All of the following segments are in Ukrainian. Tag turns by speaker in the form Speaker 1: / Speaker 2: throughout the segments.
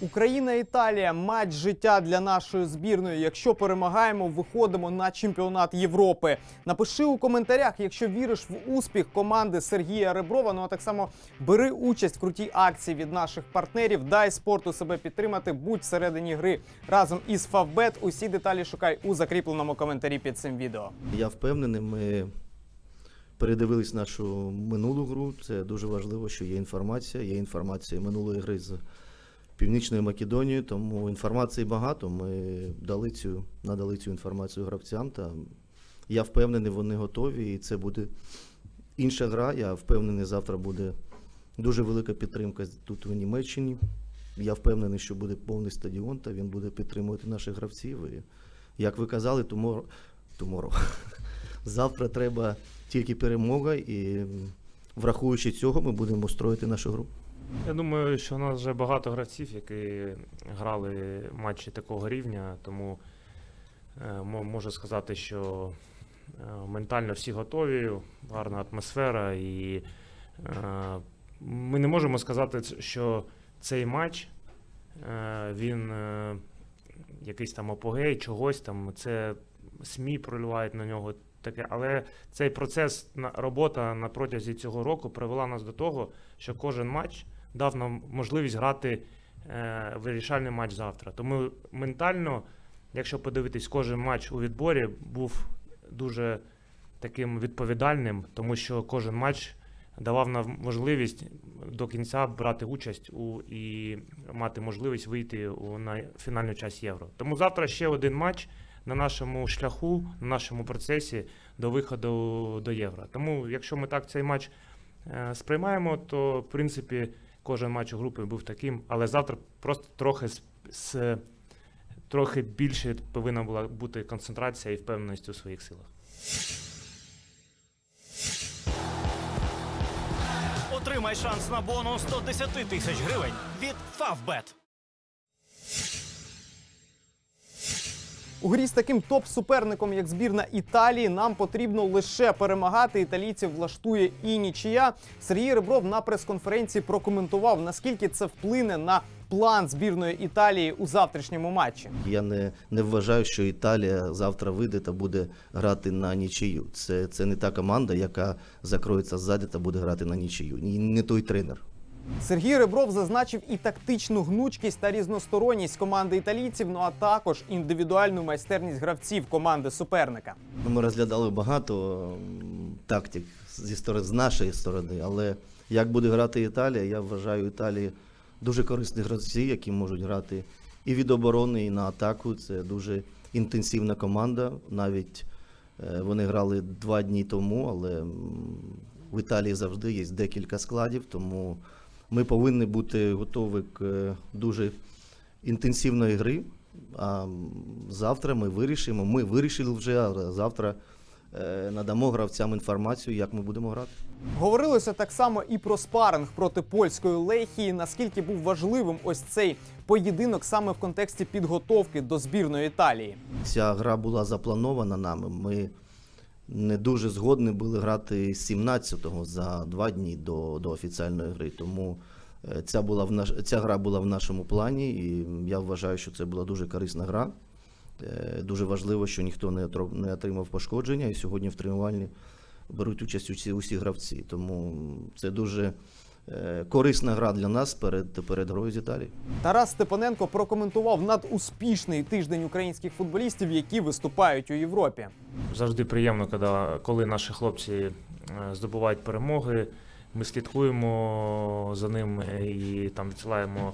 Speaker 1: Україна Італія матч життя для нашої збірної. Якщо перемагаємо, виходимо на чемпіонат Європи. Напиши у коментарях, якщо віриш в успіх команди Сергія Реброва. Ну а так само бери участь в крутій акції від наших партнерів. Дай спорту себе підтримати. Будь всередині гри разом із Фавбет. Усі деталі шукай у закріпленому коментарі під цим відео.
Speaker 2: Я впевнений, ми передивились нашу минулу гру. Це дуже важливо, що є інформація. Є інформація минулої гри з Північною Македонією, тому інформації багато. Ми дали цю, надали цю інформацію гравцям. Та я впевнений, вони готові, і це буде інша гра. Я впевнений, завтра буде дуже велика підтримка тут у Німеччині. Я впевнений, що буде повний стадіон, та він буде підтримувати наших гравців. І, як ви казали, tomorrow. завтра треба тільки перемога, і враховуючи цього, ми будемо строїти нашу гру.
Speaker 3: Я думаю, що у нас вже багато гравців, які грали матчі такого рівня, тому е, можу сказати, що е, ментально всі готові, гарна атмосфера, і е, ми не можемо сказати, що цей матч він якийсь там апогей, чогось там. Це СМІ проливають на нього таке. Але цей процес робота на протязі цього року привела нас до того, що кожен матч дав нам можливість грати е, вирішальний матч завтра. Тому ментально, якщо подивитись, кожен матч у відборі був дуже таким відповідальним, тому що кожен матч давав нам можливість до кінця брати участь у і мати можливість вийти у на фінальну часть євро. Тому завтра ще один матч на нашому шляху, на нашому процесі до виходу до євро. Тому, якщо ми так цей матч е, сприймаємо, то в принципі кожен матч у групі був таким, але завтра просто трохи з, з трохи більше повинна була бути концентрація і впевненість у своїх силах.
Speaker 4: Отримай шанс на бонус 110 тисяч гривень від Favbet.
Speaker 1: У грі з таким топ-суперником, як збірна Італії, нам потрібно лише перемагати. Італійців влаштує і нічия. Сергій Ребров на прес-конференції прокоментував, наскільки це вплине на план збірної Італії у завтрашньому матчі.
Speaker 2: Я не, не вважаю, що Італія завтра вийде та буде грати на нічию. Це, це не та команда, яка закроється ззаді та буде грати на нічию. І не той тренер.
Speaker 1: Сергій Ребров зазначив і тактичну гнучкість та різносторонність команди італійців, ну а також індивідуальну майстерність гравців команди суперника.
Speaker 2: Ну, Ми розглядали багато тактик зі сторони з нашої сторони, але як буде грати Італія, я вважаю Італії дуже корисні гравці, які можуть грати і від оборони, і на атаку. Це дуже інтенсивна команда. Навіть е, вони грали два дні тому, але в Італії завжди є декілька складів, тому ми повинні бути готові к е, дуже інтенсивної гри. А завтра ми вирішимо. Ми вирішили вже, а завтра е, надамо гравцям інформацію, як ми будемо грати.
Speaker 1: Говорилося так само і про спаринг проти польської лехії. Наскільки був важливим ось цей поєдинок саме в контексті підготовки до збірної Італії.
Speaker 2: Ця гра була запланована нами. Ми не дуже згодні були грати 17-го за два дні до, до офіціальної гри. Тому е, ця, була в наш, ця гра була в нашому плані, і я вважаю, що це була дуже корисна гра. Е, Дуже важливо, що ніхто не отримав пошкодження, і сьогодні в тренувальні беруть участь усі, усі гравці. Тому це дуже корисна гра для нас перед, перед грою з Італії.
Speaker 1: Тарас Степаненко прокоментував надуспішний тиждень українських футболістів, які виступають у Європі.
Speaker 3: Завжди приємно, коли, коли наші хлопці е, здобувають перемоги. Ми слідкуємо за ними і там відсилаємо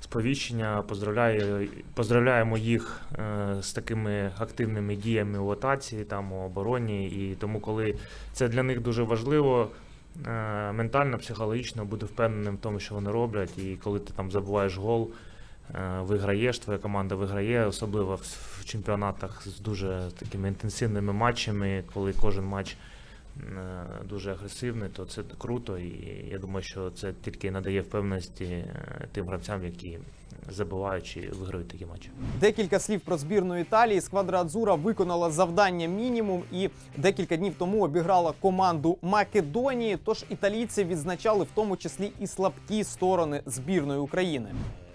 Speaker 3: сповіщення, поздравляю, поздравляємо їх е, з такими активними діями у атаці, там у обороні. І тому, коли це для них дуже важливо, е, ментально, психологічно бути впевненим в тому, що вони роблять. І коли ти там забуваєш гол, е, виграєш, твоя команда виграє, особливо в, чемпіонатах з дуже такими інтенсивними матчами, коли кожен матч е, дуже агресивний, то це круто. І я думаю, що це тільки надає впевненості е, тим гравцям, які забувають чи виграють такі матчі.
Speaker 1: Декілька слів про збірну Італії. Сквадра Адзура виконала завдання мінімум і декілька днів тому обіграла команду Македонії. Тож італійці відзначали в тому числі і слабкі сторони збірної України.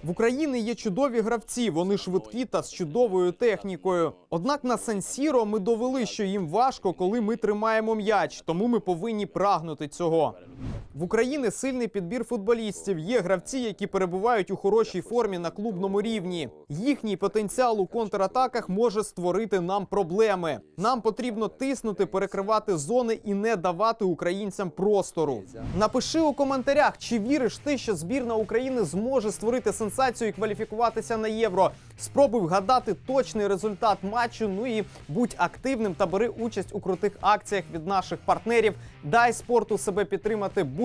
Speaker 1: В Україні є чудові гравці, вони швидкі та з чудовою технікою. Однак на Сан-Сіро ми довели, що їм важко, коли ми тримаємо м'яч, тому ми повинні прагнути цього. В Україні сильний підбір футболістів. Є гравці, які перебувають у хорошій формі на клубному рівні. Їхній потенціал у контратаках може створити нам проблеми. Нам потрібно тиснути, перекривати зони і не давати українцям простору. Напиши у коментарях, чи віриш ти, що збірна України зможе створити сенсацію і кваліфікуватися на євро. Спробуй вгадати точний результат матчу. Ну і будь активним та бери участь у крутих акціях від наших партнерів. Дай спорту себе підтримати. Будь